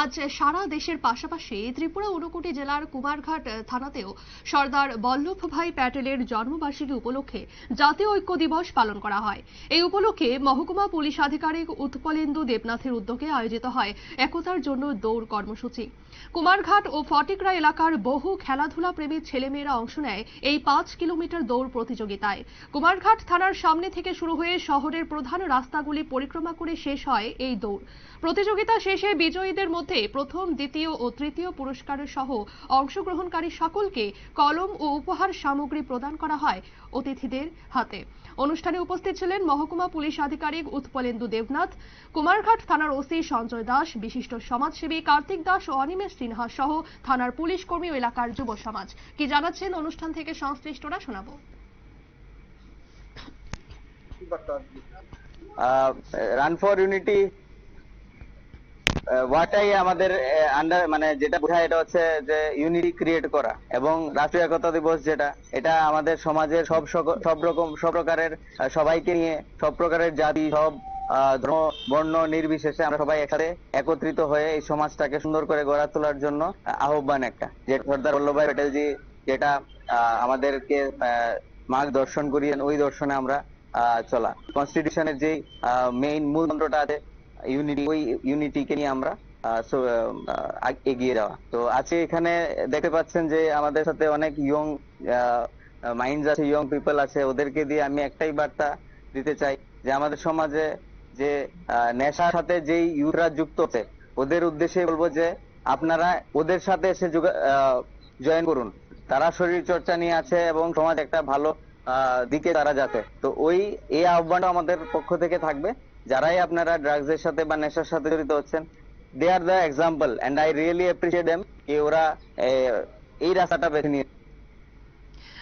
আজ সারা দেশের পাশাপাশি ত্রিপুরা ঊনকোটি জেলার কুমারঘাট থানাতেও সর্দার বল্লভভাই প্যাটেলের জন্মবার্ষিকী উপলক্ষে জাতীয় ঐক্য দিবস পালন করা হয়। এই উপলক্ষে মহকুমা পুলিশ আধিকারিক উৎপলেন্দু দেবনাথের উদ্যোগে আয়োজিত হয় একতার জন্য দৌড় কর্মসূচি। কুমারঘাট ও ফটিকরা এলাকার বহু খেলাধুলা প্রেমী ছেলেমেয়েরা অংশ নেয় এই পাঁচ কিলোমিটার দৌড় প্রতিযোগিতায়। কুমারঘাট থানার সামনে থেকে শুরু হয়ে শহরের প্রধান রাস্তাগুলি পরিক্রমা করে শেষ হয় এই দৌড়। প্রতিযোগিতা শেষে বিজয়ীদের মধ্যে প্রথম, দ্বিতীয় ও তৃতীয় পুরস্কারের সহ অংশগ্রহণকারী সকলকে কলম ও উপহার সামগ্রী প্রদান করা হয় অতিথিদের হাতে। অনুষ্ঠানে উপস্থিত ছিলেন মহকুমা পুলিশ আধিকারিক উৎপলেন্দু দেবনাথ, কুমারঘাট থানার ওসি সঞ্জয় দাস, বিশিষ্ট সমাজসেবী কার্তিক দাস ও অনিমেষ সিনহা সহ থানার পুলিশ কর্মী ও এলাকার যুব সমাজ। কি জানাচ্ছেন অনুষ্ঠান থেকে সংশ্লিষ্টরা শোনাবো। রান ফর ইউনিটি ওয়াটাই আমাদের আন্ডার মানে যেটা বোঝায় এটা হচ্ছে যে ইউনিটি ক্রিয়েট করা এবং রাষ্ট্রীয় একতা দিবস যেটা এটা আমাদের সমাজের সব সব রকম সব প্রকারের সবাইকে নিয়ে সব প্রকারের জাতি সব ধর্ম বর্ণ নির্বিশেষে আমরা সবাই একসাথে একত্রিত হয়ে এই সমাজটাকে সুন্দর করে গড়ে তোলার জন্য আহ্বান একটা। যে সর্দার বল্লভভাই প্যাটেলজি যেটা আমাদেরকে আহ, মার্গদর্শন করিয়েন ওই দর্শনে আমরা চলা। কনস্টিটিউশনের যে মেইন মূল মন্ত্রটা আছে ইউনিটি ওই ইউনিটিকে নিয়ে আমরা এগিয়ে যাওয়া। তো আজকে এখানে, দেখতে পাচ্ছেন যে আমাদের সাথে অনেক ইয়ং মাইন্ডস আছে ইয়ং পিপল আছে। ওদেরকে দিয়ে আমি একটাই বার্তা দিতে চাই যে আমাদের সমাজে যে নেশার সাথে যেই ইউথরা যুক্ত আছে, ওদের উদ্দেশ্যে বলব যে আপনারা ওদের সাথে এসে জয়েন করুন। তারা শরীর চর্চা নিয়ে আছে এবং সমাজ একটা ভালো দিকে তারা যাচ্ছে। তো ওই, এই আহ্বানটা আমাদের পক্ষ থেকে থাকবে। যারাই আপনারা ড্রাগস এর সাথে বা নেশার সাথে জড়িত হচ্ছেন they are the example and I really appreciate them কি ওরা এই রাস্তাটা বেছে নিয়ে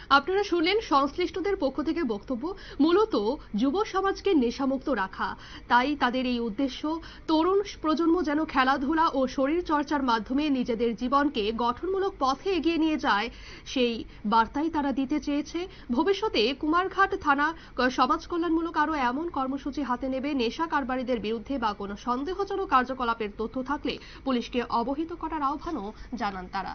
আপনারা শুনলেন সংশ্লিষ্টদের পক্ষ থেকে বক্তব্য। মূলত যুব সমাজকে নেশামুক্ত রাখা। তাই তাদের এই উদ্দেশ্য, তরুণ প্রজন্ম যেন খেলাধুলা ও শরীর চর্চার মাধ্যমে নিজেদের জীবনকে গঠনমূলক পথে এগিয়ে নিয়ে যায়, সেই বার্তাই তারা দিতে চেয়েছে। ভবিষ্যতে কুমারঘাট থানা সমাজ কল্যাণমূলক আরও এমন কর্মসূচি হাতে নেবে নেশা কারবারিদের বিরুদ্ধে বা কোনো সন্দেহজনক কার্যকলাপের তথ্য থাকলে পুলিশকে অবহিত করার আহ্বানও জানান তারা।